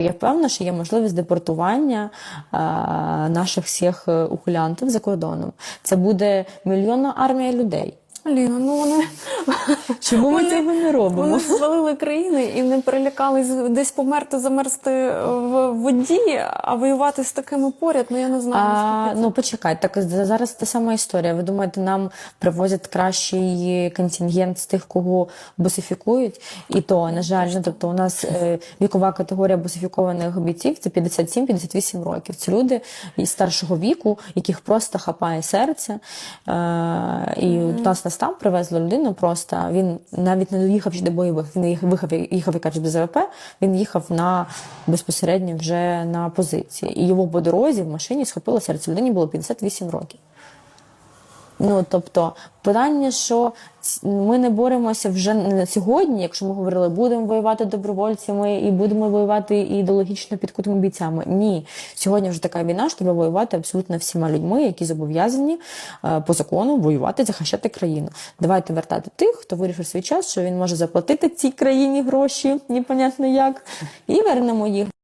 Я впевнена, що є можливість депортування е, наших всіх е, ухилянтів за кордоном. Це буде мільйонна армія людей. Ліна, ну вони, Чому ми цього не робимо? вони звалили країни і не перелякались десь померти, замерзти в воді, а воювати з такими поряд, ну я не знаю. А, це- ну почекай, так зараз та сама історія. Ви думаєте, нам привозять кращий контингент з тих, кого босифікують? І то, на жаль, ну тобто у нас е, вікова категорія босифікованих бійців це 57-58 років. Це люди із старшого віку, яких просто хапає серце. Е, і у нас нас там привезли людину просто. Він навіть не доїхав ще до бойових. Він їхав, їхав як кажуть, до ЗВП. Він їхав на безпосередньо вже на позиції. І його по дорозі в машині схопило серце. Людині було 58 років. Ну, тобто, питання, що ми не боремося вже не сьогодні, якщо ми говорили, будемо воювати добровольцями і будемо воювати ідеологічно підкутими бійцями. Ні, сьогодні вже така війна, що треба воювати абсолютно всіма людьми, які зобов'язані е, по закону воювати, захищати країну. Давайте вертати тих, хто вирішив свій час, що він може заплатити цій країні гроші, непонятно як, і вернемо їх.